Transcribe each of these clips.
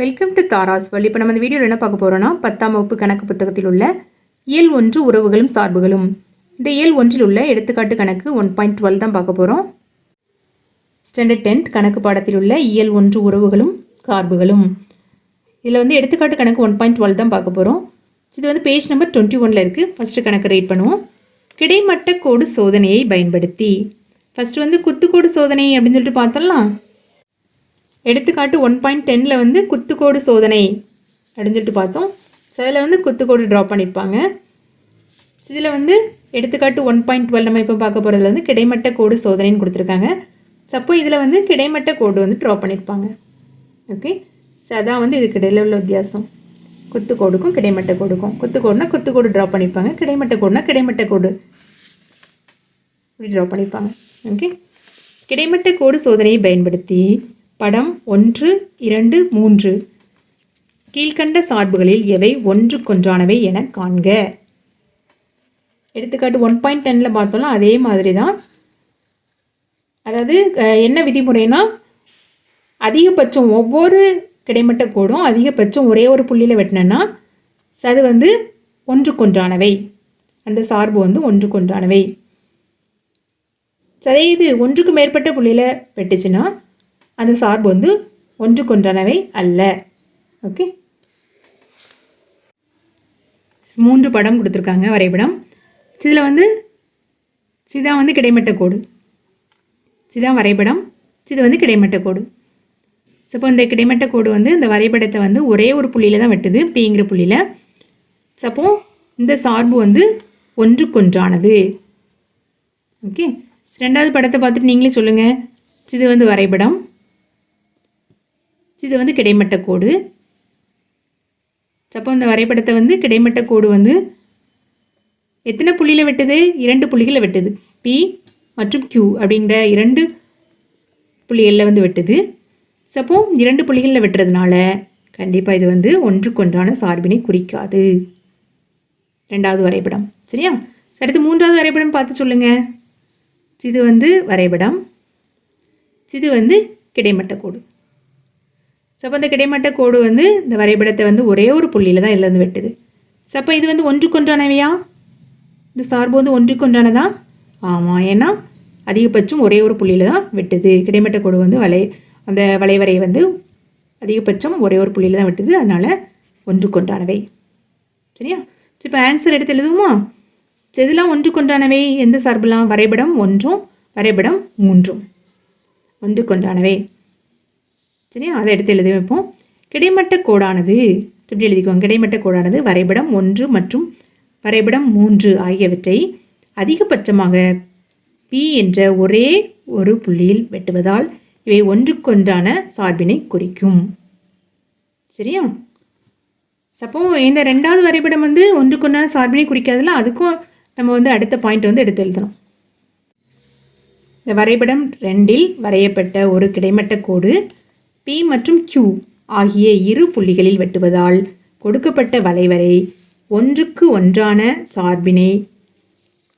Welcome to Tara's world இப்போ நம்ம இந்த வீடியோவில் என்ன பார்க்க போகிறோம்னா பத்தாம் வகுப்பு கணக்கு புத்தகத்தில் உள்ள இயல் ஒன்று உறவுகளும் சார்புகளும். இந்த இயல் ஒன்றில் உள்ள எடுத்துக்காட்டு கணக்கு ஒன் பாயிண்ட் டுவெல் தான் பார்க்க போகிறோம் ஸ்டாண்டர்ட் டென்த் கணக்கு பாடத்தில் உள்ள இயல் ஒன்று உறவுகளும் சார்புகளும். இதில் வந்து எடுத்துக்காட்டு கணக்கு ஒன் பாயிண்ட் டுவெல் தான் பார்க்க போகிறோம் இது வந்து பேஜ் நம்பர் டுவெண்ட்டி ஒனில் இருக்குது ஃபஸ்ட்டு கணக்கு ரைட் பண்ணுவோம். கிடைமட்ட கோடு சோதனையை பயன்படுத்தி. ஃபஸ்ட்டு வந்து குத்துக்கோடு சோதனை அப்படின்னு சொல்லிட்டு பார்த்தோம்லாம் எடுத்துக்காட்டு ஒன் பாயிண்ட் டெனில் வந்து குத்துக்கோடு சோதனை அப்படின்னு சொல்லிட்டு பார்த்தோம். ஸோ அதில் வந்து குத்துக்கோடு ட்ரா பண்ணியிருப்பாங்க இதில் வந்து எடுத்துக்காட்டு ஒன் பாயிண்ட் டுவெல் நம்ம இப்போ பார்க்க போகிறதுல வந்து கிடைமட்ட கோடு சோதனைன்னு கொடுத்துருக்காங்க. சப்போ இதில் வந்து கிடைமட்ட கோடு வந்து ட்ரா பண்ணியிருப்பாங்க ஓகே ஸோ அதான் வந்து இதுக்கு இடையில உள்ள வித்தியாசம். குத்துக்கோடுக்கும் கிடைமட்ட கோடுக்கும். குத்துக்கோடுனா குத்துக்கோடு ட்ரா பண்ணியிருப்பாங்க கிடைமட்ட கோடுனா கிடைமட்ட கோடு இப்படி ட்ரா பண்ணியிருப்பாங்க ஓகே கிடைமட்ட கோடு சோதனையை பயன்படுத்தி படம் ஒன்று இரண்டு மூன்று. கீழ்கண்ட சார்புகளில் எவை ஒன்றுக்கொன்றானவை என காண்க. எடுத்துக்காட்டு ஒன் பாயிண்ட் டென்னில் பார்த்தோம்னா அதே மாதிரி தான் அதாவது என்ன விதிமுறைனா அதிகபட்சம் ஒவ்வொரு கிடைமட்ட கோடும் அதிகபட்சம் ஒரே ஒரு புள்ளியில் வெட்டினேன்னா அது வந்து ஒன்றுக்கொன்றானவை. அந்த சார்பு வந்து ஒன்றுக்கொன்றானவை. சரி இது ஒன்றுக்கு மேற்பட்ட புள்ளியில் வெட்டுச்சுன்னா அந்த சார்பு வந்து ஒன்றுக்கொன்றானவை அல்ல. ஓகே மூன்று படம் கொடுத்துருக்காங்க வரைபடம். இதில் வந்து சிதா வந்து கிடைமட்ட கோடு. சிதா வரைபடம் இது வந்து கிடைமட்ட கோடு. ஸோ இப்போ இந்த கிடைமட்ட கோடு வந்து இந்த வரைபடத்தை வந்து ஒரே ஒரு புள்ளியில் தான் வெட்டுது பிங்கிற புள்ளியில். சப்போ இந்த சார்பு வந்து ஒன்றுக்கொன்றானது. ஓகே ரெண்டாவது படத்தை பார்த்துட்டு நீங்களே சொல்லுங்கள் இது வந்து வரைபடம். இது வந்து கிடைமட்ட கோடு. அப்போ இந்த வரைபடத்தை வந்து கிடைமட்ட கோடு வந்து எத்தனை புள்ளியில் வெட்டுது? இரண்டு புள்ளிகளில் வெட்டுது. பி மற்றும் கியூ அப்படின்ற இரண்டு புள்ளிகளில் வந்து வெட்டுது. சப்போ இரண்டு புள்ளிகளில் வெட்டுறதுனால கண்டிப்பாக இது வந்து ஒன்றுக்கொன்றான சார்பினை குறிக்காது. ரெண்டாவது வரைபடம். சரியா? அடுத்து மூன்றாவது வரைபடம் பார்த்து சொல்லுங்கள் இது வந்து வரைபடம். இது வந்து கிடைமட்ட கோடு. ஸோ அப்போ இந்த கிடைமட்ட கோடு வந்து இந்த வரைபடத்தை வந்து ஒரே ஒரு புள்ளியில் தான் இருந்து வெட்டுது. ஸோ அப்போ இது வந்து ஒன்றுக்கொன்றானவையா? இந்த சார்பு வந்து ஒன்றுக்கொன்றானதா? ஆமாம் ஏன்னா அதிகபட்சம் ஒரே ஒரு புள்ளியில் தான் வெட்டுது. கிடைமட்ட கோடு வந்து வளை அந்த வளைவரை வந்து அதிகபட்சம் ஒரே ஒரு புள்ளியில் தான் வெட்டுது. அதனால் ஒன்றுக்கொன்றானவை. சரியா? சரி, இப்போ ஆன்சர் எடுத்து எழுதுவோமா? சரி, இதெல்லாம் ஒன்றுக்கொன்றானவை. எந்த சார்புலாம் வரைபடம் ஒன்றும் வரைபடம் மூன்றும். ஒன்றுக்கொன்றானவை. சரியா? அதை எடுத்து எழுதி வைப்போம். கிடைமட்ட கோடானது இப்படி எழுதிக்குவோம்? கிடைமட்ட கோடானது வரைபடம் ஒன்று மற்றும் வரைபடம் மூன்று ஆகியவற்றை அதிகபட்சமாக பி என்ற ஒரே ஒரு புள்ளியில் வெட்டுவதால் இவை ஒன்றுக்கொன்றான சார்பினை குறிக்கும். சரியா? சப்போ இந்த ரெண்டாவது வரைபடம் வந்து ஒன்றுக்கொன்றான சார்பினை குறிக்காதுல அதுக்கும் நம்ம வந்து அடுத்த பாயிண்ட் வந்து எடுத்து எழுதணும். இந்த வரைபடம் ரெண்டில் வரையப்பட்ட ஒரு கிடைமட்ட கோடு பி மற்றும் கியூ ஆகிய இரு புள்ளிகளில் வெட்டுவதால் கொடுக்கப்பட்ட வளைவரை ஒன்றுக்கு ஒன்றான சார்பினை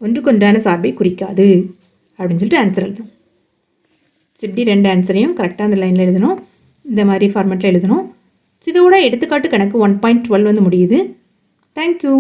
ஒன்றுக்கொன்றான சார்பை குறிக்காது அப்படின்னு சொல்லிட்டு ஆன்சர் எழுதணும். இப்படி ரெண்டு ஆன்சரையும் கரெக்டாக அந்த லைனில் எழுதணும். இந்த மாதிரி ஃபார்மேட்டில் எழுதணும். இதோட எடுத்துக்காட்டு கணக்கு ஒன் பாயிண்ட் டுவெல் வந்து முடியுது. தேங்க்யூ